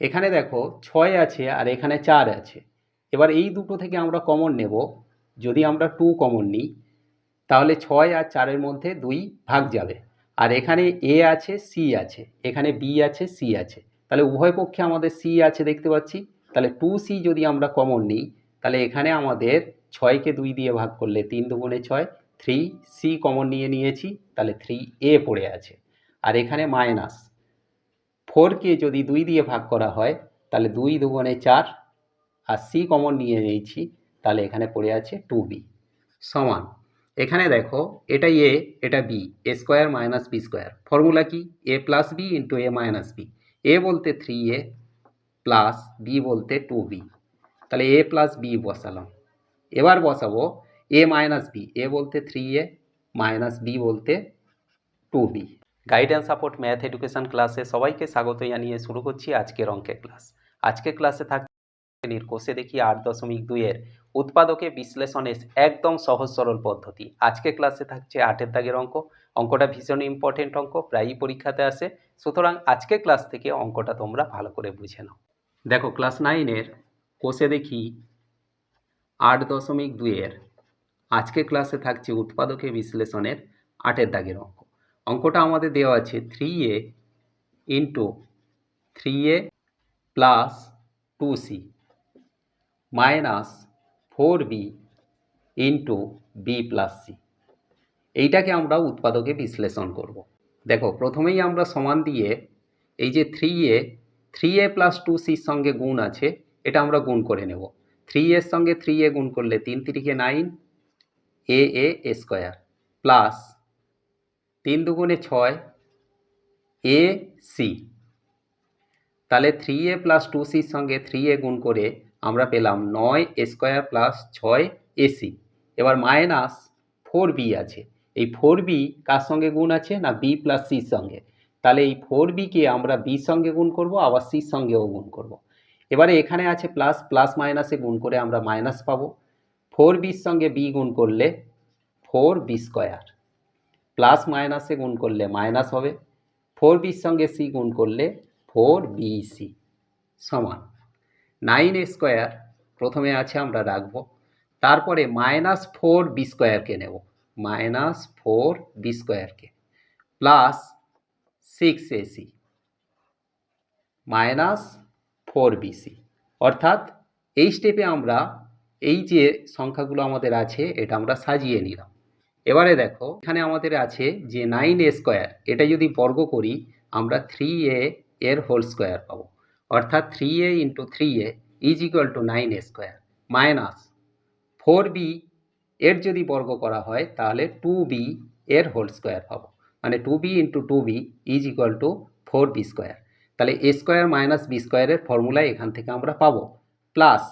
এখানে দেখো ছয় আছে আর এখানে চার আছে। এবার এই দুটো থেকে আমরা কমন নেব। যদি আমরা টু কমন নিই, তাহলে ছয় আর চারের মধ্যে দুই ভাগ যাবে। আর এখানে এ আছে সি আছে। এখানে বি আছে সি আছে। তাহলে উভয় পক্ষে আমাদের সি আছে দেখতে পাচ্ছি। তাহলে টু সি যদি আমরা কমন নিই, তাহলে এখানে আমাদের ছয়কে দুই দিয়ে ভাগ করলে তিন দুগুণে ছয় থ্রি সি কমন নিয়ে নিয়েছি। তাহলে থ্রি এ পড়ে আছে। আর এখানে মাইনাস ফোরকে যদি দুই দিয়ে ভাগ করা হয়, তাহলে দুই দুগুণে চার, আর সি কমন নিয়ে নিয়েছি, তাহলে এখানে পড়ে আছে টু বি। সমান। এখানে দেখো এটা এ, এটা B, A square minus B square. Formula কি? A plus B into A minus B. A বলতে থ্রি এ প্লাস বি বলতে টু বি। তাহলে এ প্লাস বি বসালাম। এবার বসাবো, এ মাইনাস বি, এ বলতে থ্রি এ, মাইনাস বি বলতে two B. Guidance support math education ক্লাসে সবাইকে স্বাগত জানিয়ে শুরু করছি আজকের অঙ্কের ক্লাস আজকের ক্লাসে থাকছে কোষে দেখি আট দশমিক দুইয়ের উৎপাদকে বিশ্লেষণের একদম সহজ সরল পদ্ধতি। আজকে ক্লাসে থাকছে আটের দাগের অঙ্ক। অঙ্কটা ভীষণ ইম্পর্টেন্ট অঙ্ক, প্রায়ই পরীক্ষাতে আসে। সুতরাং আজকে ক্লাস থেকে অঙ্কটা তোমরা ভালো করে বুঝে নাও। দেখো ক্লাস নাইনের কোষে দেখি আট দশমিক দুইয়ের আজকে ক্লাসে থাকছে উৎপাদকে বিশ্লেষণের আটের দাগের অঙ্ক। অঙ্কটা আমাদের দেওয়া আছে three A into three A plus two C minus four B into B plus C এইটাকে আমরা উৎপাদকে বিশ্লেষণ করব। দেখো, প্রথমেই আমরা সমান দিয়ে এই যে three A three A plus two সির সঙ্গে গুণ আছে, এটা আমরা গুণ করে নেব থ্রি এর সঙ্গে থ্রি এ গুণ করলে তিন তিরিখে nine A A square plus তিন দুগুণে ছয় এ সি। তাহলে থ্রি এ প্লাস টু সির সঙ্গে থ্রি এ গুণ করে আমরা পেলাম নয় স্কোয়ার প্লাস ছয় এসি এবার মাইনাস ফোর বি আছে। এই ফোর বি কার সঙ্গে গুণ আছে না বি প্লাস সির সঙ্গে? তাহলে এই ফোর বিকে আমরা বির সঙ্গে গুণ করব, আবার সির সঙ্গেও গুণ করব। এবারে এখানে আছে প্লাস প্লাস মাইনাসে গুণ করে আমরা মাইনাস পাবো। ফোর বির সঙ্গে বি গুণ করলে ফোর বি স্কোয়ার প্লাস মাইনাসে গুণ করলে মাইনাস হবে। ফোর বির সঙ্গে সি গুণ করলে ফোর বি সি সমান। নাইন স্কোয়ার, প্রথমে আছে আমরা রাখব। তারপরে মাইনাস ফোর বি স্কোয়ারকে নেব? মাইনাস ফোর বি স্কোয়ারকে plus six AC minus four BC অর্থাৎ এই স্টেপে আমরা এই যে সংখ্যাগুলো আমাদের আছে, এটা আমরা সাজিয়ে নিলাম। এবারে দেখো, এখানে আমাদের আছে যে নাইন এ স্কোয়ার এটা যদি বর্গ করি, আমরা থ্রি এ এর হোল স্কোয়ার পাবো। অর্থাৎ three A into three A is equal to nine A square minus four B এর যদি বর্গ করা হয়, তাহলে টু বি এর হোল স্কোয়ার পাবো। মানে two B into two B is equal to four B square তাহলে এ স্কোয়ার মাইনাস বি স্কোয়ারের ফর্মুলা এখান থেকে আমরা পাবো। প্লাস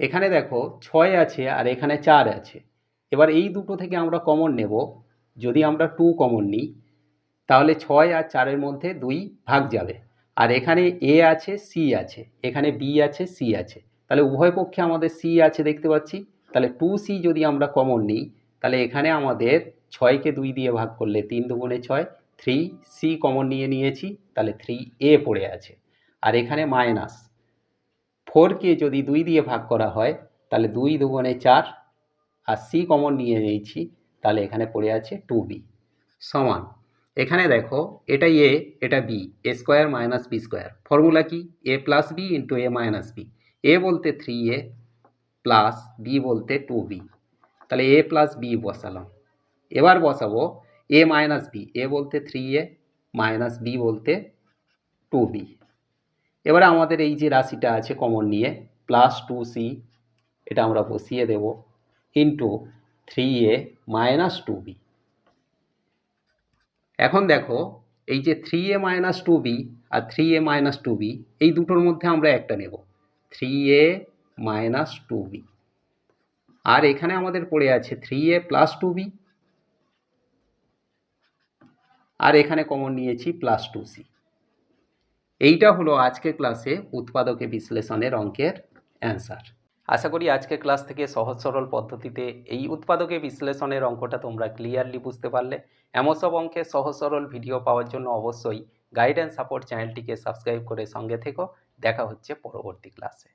এখানে দেখো, ছয় আছে আর এখানে চার আছে। এবার এই দুটো থেকে আমরা কমন নেব। যদি আমরা টু কমন নিই, তাহলে ছয় আর চারের মধ্যে দুই ভাগ যাবে। আর এখানে এ আছে সি আছে। এখানে বি আছে সি আছে। তাহলে উভয় পক্ষে আমাদের সি আছে দেখতে পাচ্ছি। তাহলে টু সি যদি আমরা কমন নিই, তাহলে এখানে আমাদের ছয়কে দুই দিয়ে ভাগ করলে তিন দুগুণে ছয় থ্রি সি কমন নিয়ে নিয়েছি, তাহলে থ্রি এ পড়ে আছে। আর এখানে মাইনাস ফোরকে যদি দুই দিয়ে ভাগ করা হয়, তাহলে দুই দুগুণে চার আর সি কমন নিয়ে নিয়েছি, তাহলে এখানে পড়ে আছে টু বি সমান, এখানে দেখো এটা এ এটা B A square minus B square formula কি? A plus B into A minus B A বলতে থ্রি এ প্লাস বি বলতে টু বি তাহলে এ প্লাস বি বসালাম। এবার বসাবো এ মাইনাস বি এ বলতে থ্রি এ মাইনাস বি বলতে টু বি এবারে আমাদের এই যে রাশিটা আছে কমন নিয়ে প্লাস টু সি এটা আমরা বসিয়ে দেব। Into three A minus two B এখন দেখো, এই যে three A minus two B R three A minus two B এই দুটোর মধ্যে আমরা একটা নেব। Three A minus two B আর এখানে আমাদের পড়ে আছে three A plus two B আর এখানে কমন নিয়েছি প্লাস টু সি এইটা হলো আজকের ক্লাসে উৎপাদকে বিশ্লেষণের অঙ্কের অ্যান্সার আশা করি আজকের ক্লাস থেকে সহজ সরল পদ্ধতিতে এই উৎপাদকে বিশ্লেষণের অঙ্কটা তোমরা ক্লিয়ারলি বুঝতে পারলে। এমন সব অঙ্কে সহজ সরল ভিডিও পাওয়ার জন্য অবশ্যই গাইড অ্যান্ড সাপোর্ট চ্যানেলটিকে সাবস্ক্রাইব করে সঙ্গে থেকো। দেখা হচ্ছে পরবর্তী ক্লাসে